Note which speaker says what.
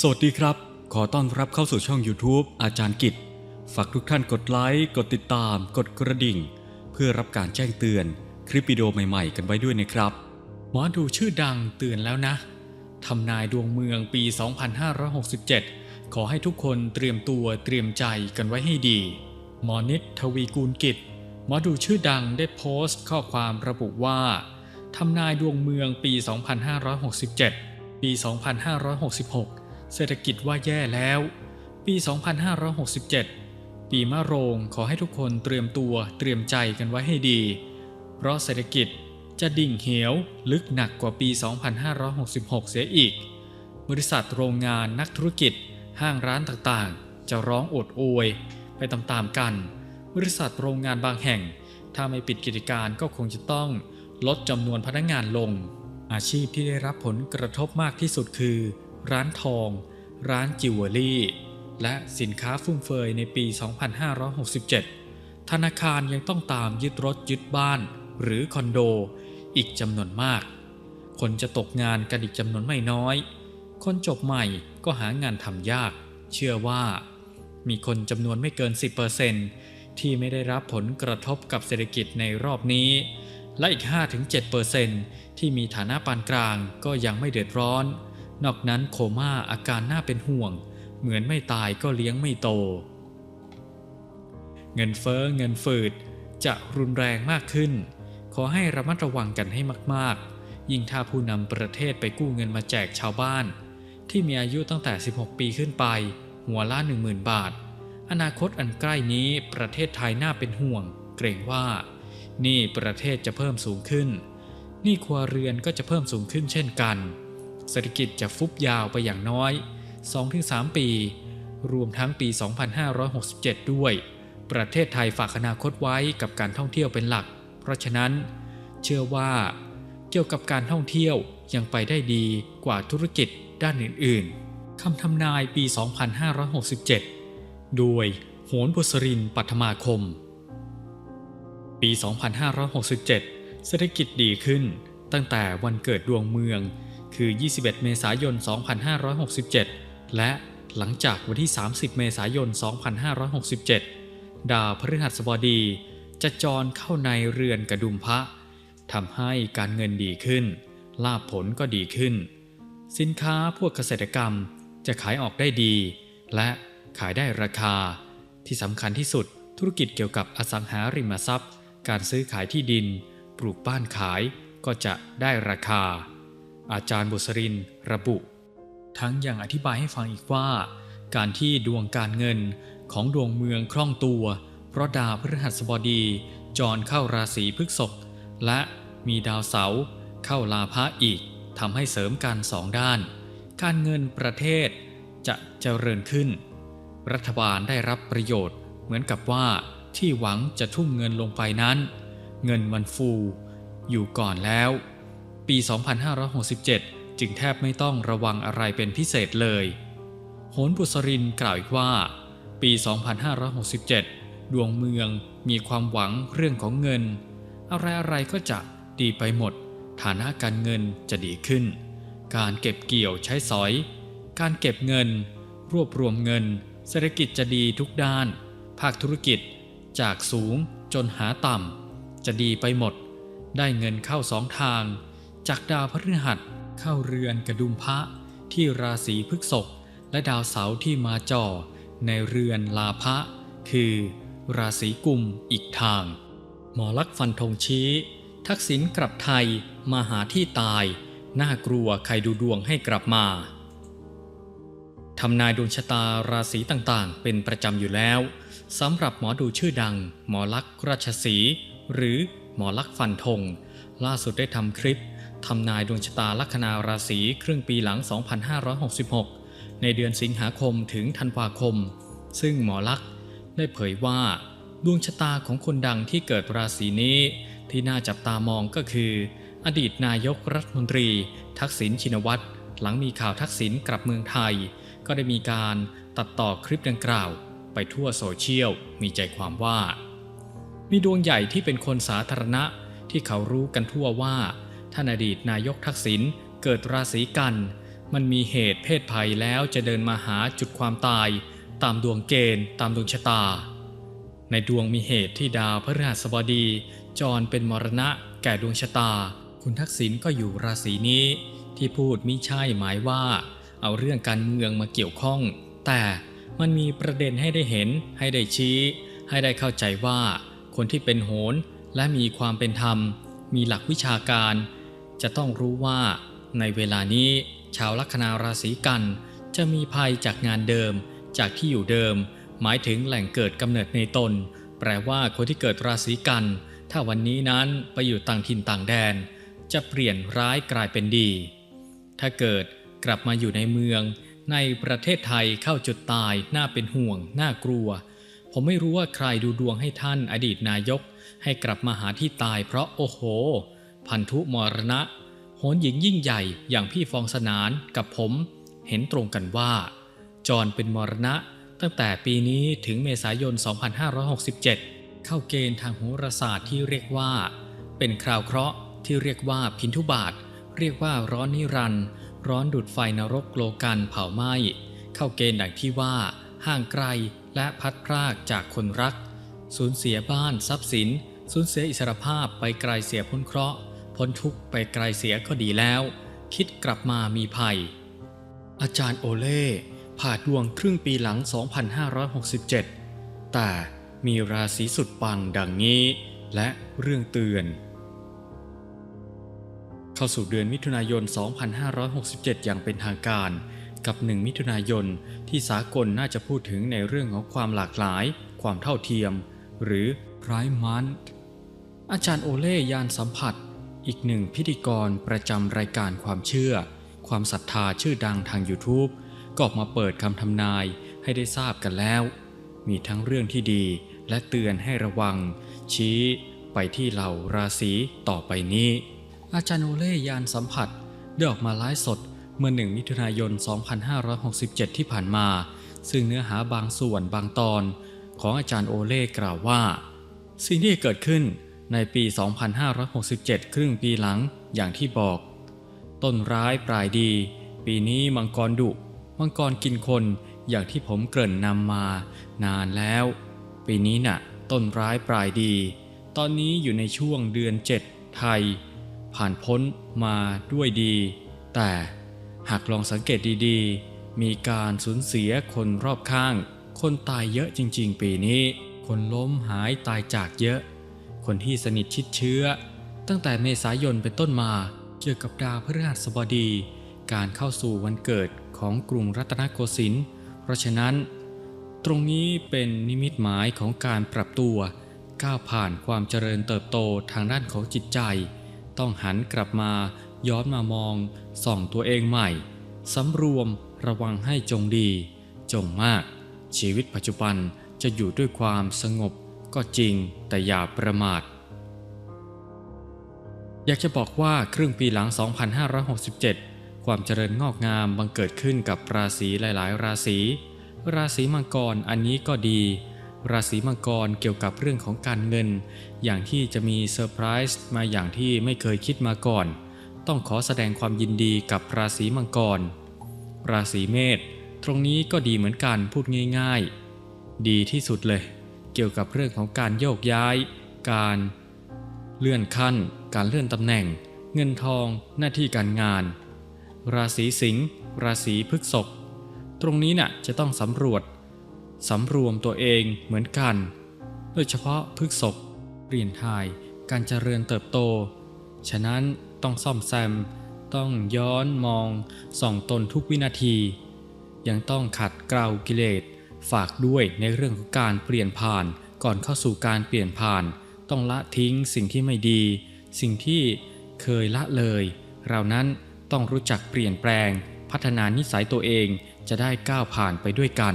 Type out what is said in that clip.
Speaker 1: สวัสดีครับ ขอต้อนรับเข้าสู่ช่อง YouTube อาจารย์กิจ ฝากทุกท่านกดไลค์ กดติดตาม กดกระดิ่ง เพื่อรับการแจ้งเตือนคลิปวิดีโอใหม่ๆ กันไว้ด้วยนะครับ หมอดูชื่อดังเตือนแล้วนะทำนายดวงเมืองปี 2567 ขอให้ทุกคนเตรียมตัวเตรียมใจกันไว้ให้ดี หมอนิดทวีกูลกิจ หมอดูชื่อดังได้โพสต์ข้อความระบุว่าทำนายดวงเมืองปี 2567 ปี 2566 เศรษฐกิจว่าแย่แล้ว ปี 2567 ปีมะโรงขอให้ทุกคนเตรียมตัวเตรียมใจกันไว้ให้ดี เพราะเศรษฐกิจจะดิ่งเหวลึกหนักกว่าปี 2566 เสียอีก บริษัทโรงงานนักธุรกิจ ห้างร้านต่างๆ จะร้องโอดโอย ไปตามๆกัน บริษัทโรงงานบางแห่ง ถ้าไม่ปิดกิจการก็คงจะต้องลดจำนวนพนักงานลง อาชีพที่ได้รับผลกระทบมากที่สุดคือ ร้านทอง ร้านจิวเวลรี่ และสินค้าฟุ่มเฟือยในปี 2567 ธนาคารยังต้องตามยึดรถยึดบ้าน หรือคอนโด อีกจำนวนมาก คนจะตกงานกันอีกจำนวนไม่น้อย คนจบใหม่ก็หางานทำยาก เชื่อว่า มีคนจำนวนไม่เกิน 10%ที่ไม่ได้รับผลกระทบกับเศรษฐกิจในรอบนี้ และอีก 5-7%ที่มีฐานะปานกลางก็ยังไม่เดือดร้อน นอกนั้นโคม่าอาการน่าเป็นห่วง เหมือนไม่ตายก็เลี้ยงไม่โต เงินเฟ้อเงินฝืดจะรุนแรงมากขึ้น ขอให้ระมัดระวังกันให้มากๆ ยิ่งถ้าผู้นำประเทศไปกู้เงินมาแจกชาวบ้าน ที่มีอายุตั้งแต่ 16 ปีขึ้นไป หัวละ 10,000 บาท อนาคตอันใกล้นี้ประเทศไทยน่าเป็นห่วง เกรงว่านี่ประเทศจะเพิ่มสูงขึ้น นี้ครัวเรือนก็จะเพิ่มสูงขึ้นเช่นกัน เศรษฐกิจจะฟุบยาวไปอย่างน้อย 2-3 ปี รวมทั้งปี 2567 ด้วย ประเทศไทยฝากอนาคตไว้กับการท่องเที่ยวเป็นหลัก เพราะฉะนั้น เชื่อว่า เกี่ยวกับการท่องเที่ยวยังไปได้ดีกว่าธุรกิจด้านอื่นๆ คำทำนายปี 2567 โดยโหนบุษรินปัทมาคม ปี 2567 เศรษฐกิจดีขึ้นตั้งแต่วันเกิดดวงเมือง คือ 21 เมษายน 2567 และหลังจากวันที่ 30 เมษายน 2567 ดาวพฤหัสบดี จะจรเข้าในเรือนกระดุมพระทำให้การเงินดีขึ้น ลาภผลก็ดีขึ้น สินค้าพวกเกษตรกรรมจะขายออกได้ดี และขายได้ราคา ที่สำคัญที่สุดธุรกิจเกี่ยวกับอสังหาริมทรัพย์ การซื้อขายที่ดิน ปลูกบ้านขายก็จะได้ราคา อาจารย์บุษรินทร์ระบุ ทั้งยังอธิบายให้ฟังอีกว่า การที่ดวงการเงินของดวงเมืองคล่องตัว เพราะดาวพฤหัสบดี จรเข้าราศีพฤษภและมีดาวเสาร์เข้าลาภะอีกทำให้เสริมการสองด้าน การเงินประเทศจะเจริญขึ้น รัฐบาลได้รับประโยชน์ เหมือนกับว่าที่หวังจะทุ่มเงินลงไปนั้น เงินมันฟู อยู่ก่อนแล้ว ปี 2567 จึงแทบไม่ต้องระวังอะไรเป็นพิเศษเลย โหนบุษรินกล่าวอีกว่า ปี 2567 ดวงเมืองมีความหวังเรื่องของเงิน อะไรๆก็จะดีไปหมด ฐานะการเงินจะดีขึ้น การเก็บเกี่ยวใช้สอย การเก็บเงิน รวบรวมเงิน เศรษฐกิจจะดีทุกด้าน ภาคธุรกิจจากสูงจนหาต่ำจะดีไปหมด ได้เงินเข้าสองทาง จากดาวพฤหัสเข้าเรือนกระดุมพระที่ราศีพฤษภและดาวเสาร์ที่มาจ่อ ในเรือนลาภะคือ ราศีกุมอีกทาง หมอลักฟันธงชี้ ทักษิณกลับไทยมาหาที่ตาย น่ากลัวใครดูดวงให้กลับมาทำนายดวงชะตาราศีต่างๆ เป็นประจำอยู่แล้วสำหรับหมอดูชื่อดัง หมอลักษ์ราชสีหรือหมอลักษ์ฟันธงล่าสุดได้ทำคลิป ทำนายดวงชะตาลัคนาราศีครึ่งปีหลัง 2566 ในเดือนสิงหาคมถึงธันวาคม ซึ่งหมอลักษ์ได้เผยว่า ดวงชะตาของคนดังที่เกิดราศีนี้ ที่น่าจับตามองก็คือ อดีตนายกรัฐมนตรี ทักษิณชินวัตรหลังมีข่าวทักษิณกลับเมืองไทย ก็ได้มีการตัดต่อคลิปดังกล่าว ไปทั่วโซเชียลมีใจความว่า มีดวงใหญ่ที่เป็นคนสาธารณะที่เขารู้กันทั่วว่า ท่านอดีตนายกทักษิณเกิดราศีกัน มันมีเหตุเพศภัยแล้วจะเดินมาหาจุดความตาย ตามดวงเกณฑ์ ตามดวงชะตา ในดวงมีเหตุที่ดาวพฤหัสบดี จรเป็นมรณะแก่ดวงชะตา คุณทักษิณก็อยู่ราศีนี้ ที่พูดมิใช่หมายว่า เอาเรื่องการเมืองมาเกี่ยวข้อง แต่มันมีประเด็นให้ได้เห็น ให้ได้ชี้ ให้ได้เข้าใจว่า คนที่เป็นโหรและมีความเป็นธรรม มีหลักวิชาการ จะต้องรู้ว่า ในเวลานี้ชาวลัคนาราศีกัน จะมีภัยจากงานเดิม จากที่อยู่เดิม หมายถึงแหล่งเกิดกำเนิดในตน แปลว่าคนที่เกิดราศีกัน ถ้าวันนี้นั้นไปอยู่ต่างถิ่นต่างแดน จะเปลี่ยนร้ายกลายเป็นดี ถ้าเกิดกลับมาอยู่ในเมือง ในประเทศไทยเข้าจุดตายน่าเป็นห่วง น่ากลัว ผมไม่รู้ว่าใครดูดวงให้ท่านอดีตนายก ให้กลับมาหาที่ตายเพราะโอ้โห พันธุมรณะโหนหญิงยิ่งใหญ่อย่างพี่ฟองสนานกับผม เห็นตรงกันว่าจรเป็นมรณะตั้งแต่ปีนี้ถึงเมษายน 2567 เข้าเกณฑ์ทางโหราศาสตร์ที่เรียกว่า เป็นคราวเคราะห์ที่เรียกว่าพินทุบาท เรียกว่าร้อนนิรันดร์ร้อนดุดไฟนรกโลกันเผาไหม้เข้าเกณฑ์ดังที่ว่าห่างไกลและพัดพรากจากคนรัก สูญเสียบ้านทรัพย์สิน สูญเสียอิสรภาพไปไกลเสียพ้นเคราะห์ พ้นทุกข์ไปไกลเสียก็ดีแล้ว คิดกลับมามีภัย อาจารย์โอเล่ผ่าดวงครึ่งปีหลัง 2567 แต่มีราศีสุดปังดังนี้ และเรื่องเตือน เข้าสู่เดือนมิถุนายน 2567 อย่างเป็นทางการ กับ1มิถุนายนที่สากลน่าจะพูดถึงในเรื่องของความหลากหลาย ความเท่าเทียม หรือ Prime Month อาจารย์โอเล่ยานสัมผัส อีกหนึ่งพิธีกรประจำรายการความเชื่อ ความศรัทธาชื่อดังทาง YouTube ก็ออกมาเปิดคำทำนายให้ได้ทราบกันแล้ว มีทั้งเรื่องที่ดีและเตือนให้ระวัง ชี้ไปที่เหล่าราศีต่อไปนี้ อาจารย์โอเล่ยานสัมผัสได้ออกมาไลฟ์สดเมื่อหนึ่งมิถุนายน 2567 ที่ผ่านมา ซึ่งเนื้อหาบางส่วนบางตอน ของอาจารย์โอเล่กล่าวว่า สิ่งที่เกิดขึ้น ในปี 2567 ครึ่งปีหลังอย่างที่บอก ต้นร้ายปลายดี ปีนี้มังกรดุมังกรกินคนอย่างที่ผมเกริ่นนำมา นานแล้ว ปีนี้น่ะ ต้นร้ายปลายดี ตอนนี้อยู่ในช่วงเดือน7ไทย ผ่านพ้นมาด้วยดี แต่หากลองสังเกตดีๆ มีการสูญเสียคนรอบข้าง คนตายเยอะจริงๆ ปีนี้ คนล้มหายตายจากเยอะ คนที่สนิทชิดเชื้อ ตั้งแต่เมษายนเป็นต้นมาเกี่ยวกับดาวพฤหัสบดี การเข้าสู่วันเกิดของกรุงรัตนโกสินทร์เพราะฉะนั้น ตรงนี้เป็นนิมิตหมายของการปรับตัว ก้าวผ่านความเจริญเติบโตทางด้านของจิตใจ ต้องหันกลับมาย้อนมามองส่องตัวเองใหม่สำรวมระวังให้จงดี จงมาก ชีวิตปัจจุบันจะอยู่ด้วยความสงบ ก็จริงแต่อย่าประมาท อยากจะบอกว่าครึ่งปีหลัง 2567 ความเจริญงอกงามบังเกิดขึ้นกับราศีหลาย ๆ ราศีราศีมังกรอันนี้ก็ดี ราศีมังกรเกี่ยวกับเรื่องของการเงิน อย่างที่จะมีเซอร์ไพรส์มาอย่างที่ไม่เคยคิดมาก่อน ต้องขอแสดงความยินดีกับราศีมังกร ราศีเมษตรงนี้ก็ดีเหมือนกันพูดง่าย ๆ ดีที่สุดเลย เกี่ยวกับเรื่องของการโยกย้าย การเลื่อนขั้น การเลื่อนตำแหน่ง เงินทอง หน้าที่การงาน ราศีสิงห์ราศีพฤษภตรงนี้น่ะจะต้องสำรวจสำรวมตัวเองเหมือนกัน โดยเฉพาะพฤษภเปลี่ยนทาย การเจริญเติบโต ฉะนั้นต้องซ่อมแซม ต้องย้อนมองส่องตนทุกวินาที ยังต้องขัดเกลากิเลส ฝากด้วยในเรื่องของการเปลี่ยนผ่าน ก่อนเข้าสู่การเปลี่ยนผ่าน ต้องละทิ้งสิ่งที่ไม่ดี สิ่งที่เคยละเลย เรานั้นต้องรู้จักเปลี่ยนแปลง พัฒนานิสัยตัวเองจะได้ก้าวผ่านไปด้วยกัน